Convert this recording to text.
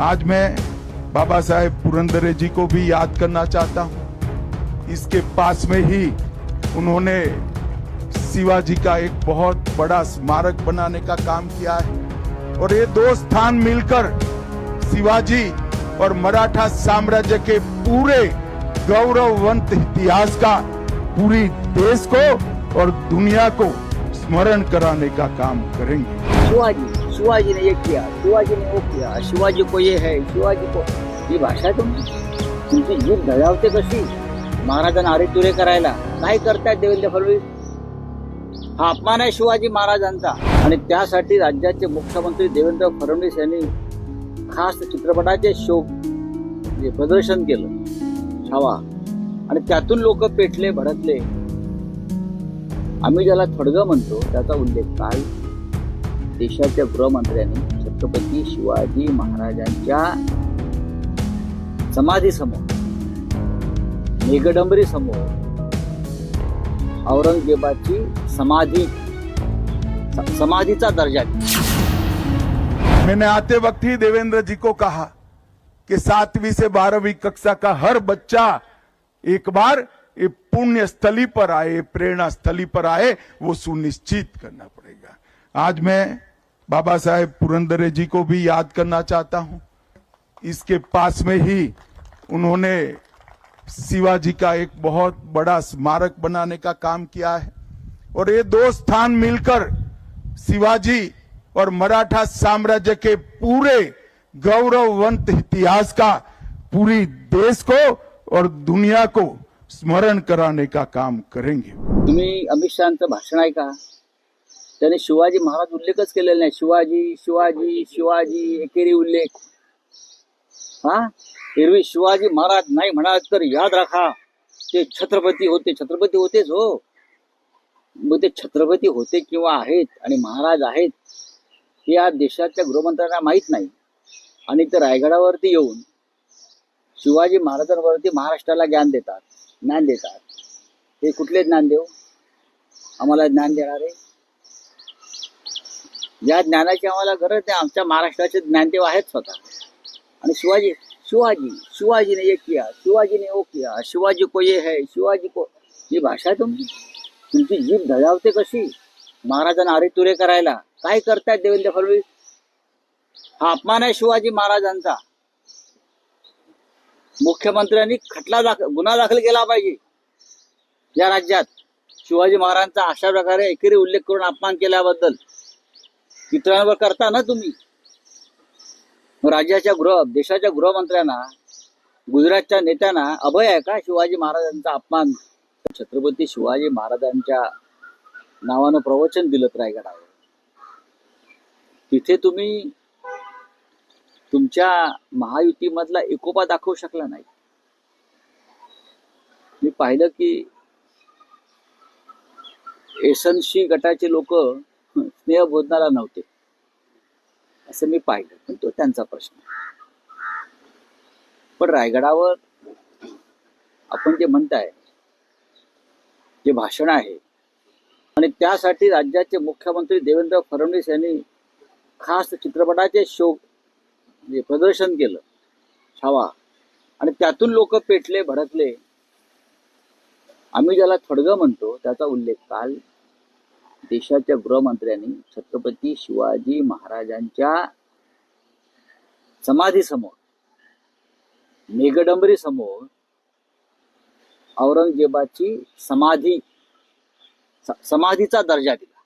आज मैं बाबा साहेब पुरंदरे जी को भी याद करना चाहता हूँ। इसके पास में ही उन्होंने शिवाजी का एक बहुत बड़ा स्मारक बनाने का काम किया है। और ये दो स्थान मिलकर शिवाजी और मराठा साम्राज्य के पूरे गौरववंत इतिहास का पूरी देश को और दुनिया को स्मरण कराने का काम करेंगे। शिवाजी शिवाजी ने ये किया शिवाजी ने वो किया शिवाजी को ये है शिवाजी को ही भाषा तुमची? तुमची जीभ धजावते कशी? महाराजांना आरे तुरे करायला काय करतायत देवेंद्र फडणवीस? हा अपमान आहे शिवाजी महाराजांचा. आणि त्यासाठी राज्याचे मुख्यमंत्री देवेंद्र फडणवीस यांनी खास चित्रपटाचे शो म्हणजे प्रदर्शन केलं. छावा आणि त्यातून लोक पेटले भडकले. आम्ही ज्याला थडगं म्हणतो त्याचा उल्लेख काल देशाच्या गृहमंत्र्यांनी छत्रपती शिवाजी महाराजांच्या समाधीसमोर मेघडंबरी समोर औरंगजेबाची समाधी समाधीचा दर्जा मैंने आते वक्त ही देवेंद्र जी को कहा कि सातवीं से बारहवीं कक्षा का हर बच्चा एक बार ये पुण्य स्थली पर आए प्रेरणा स्थली पर आए वो सुनिश्चित करना पड़ेगा। आज मैं बाबा साहेब पुरंदरे जी को भी याद करना चाहता हूँ। इसके पास में ही उन्होंने शिवाजी का एक बहुत बड़ा स्मारक बनाने का काम किया है। और ये दो स्थान मिलकर शिवाजी और मराठा साम्राज्य के पूरे गौरववंत इतिहास का पूरी देश को और दुनिया को स्मरण कराने का काम करेंगे। तुम्ही अमित शहाचं भाषण ऐका त्याने शिवाजी महाराज उल्लेखच केलेला नाही. शिवाजी शिवाजी शिवाजी एकेरी उल्लेख. हा? एरवी शिवाजी महाराज नाही म्हणाल तर याद राखा. ते छत्रपती होते. छत्रपती होतेच हो. मग ते छत्रपती होते किंवा आहेत आणि महाराज आहेत हे या देशाच्या गृहमंत्र्यांना माहीत नाही. आणि ते रायगडावरती येऊन शिवाजी महाराजांवरती महाराष्ट्राला ज्ञान देतात. ज्ञान देतात. हे कुठले ज्ञान देऊ आम्हाला ज्ञान देणारे या ज्ञानाची आम्हाला गरज नाही आमच्या महाराष्ट्राचे ज्ञानदेव आहेत स्वतः. आणि शिवाजी शिवाजी शिवाजी ने ये किया शिवाजी ने ओ किया शिवाजी को ये है शिवाजी को ही भाषा तुमची. तुमची जीभ धजावते कशी? महाराजांना आरे तुरे करायला. काय करतायत देवेंद्र फडणवीस? हा अपमान आहे शिवाजी महाराजांचा. मुख्यमंत्र्यांनी खटला दाखल गुन्हा दाखल केला पाहिजे. या राज्यात शिवाजी महाराजांचा अशा प्रकारे एकेरी उल्लेख करून अपमान केल्याबद्दल इतरांवर करता ना तुम्ही? राज्याच्या गृह देशाच्या गृहमंत्र्यांना गुजरातच्या नेत्यांना अभय आहे का शिवाजी महाराजांचा अपमान? छत्रपती शिवाजी महाराजांच्या नावानं प्रवचन दिलं रायगडावर. तिथे तुम्ही तुमच्या महायुतीमधला एकोपा दाखवू शकला नाही. मी पाहिलं की एसनशी गटाचे लोक स्नेहबोधनाला नव्हते. असं मी पाहिलं. पण तो त्यांचा प्रश्न. पण रायगडावर आपण जे म्हणताय जे भाषण आहे आणि त्यासाठी राज्याचे मुख्यमंत्री देवेंद्र फडणवीस यांनी खास चित्रपटाचे शो म्हणजे प्रदर्शन केलं छावा. आणि त्यातून लोक पेटले भडकले. आम्ही ज्याला थडगं म्हणतो त्याचा उल्लेख काल देशाच्या गृहमंत्र्यांनी छत्रपती शिवाजी महाराजांच्या समाधीसमोर मेघडंबरी समोर औरंगजेबाची समाधी समाधीचा दर्जा दिला.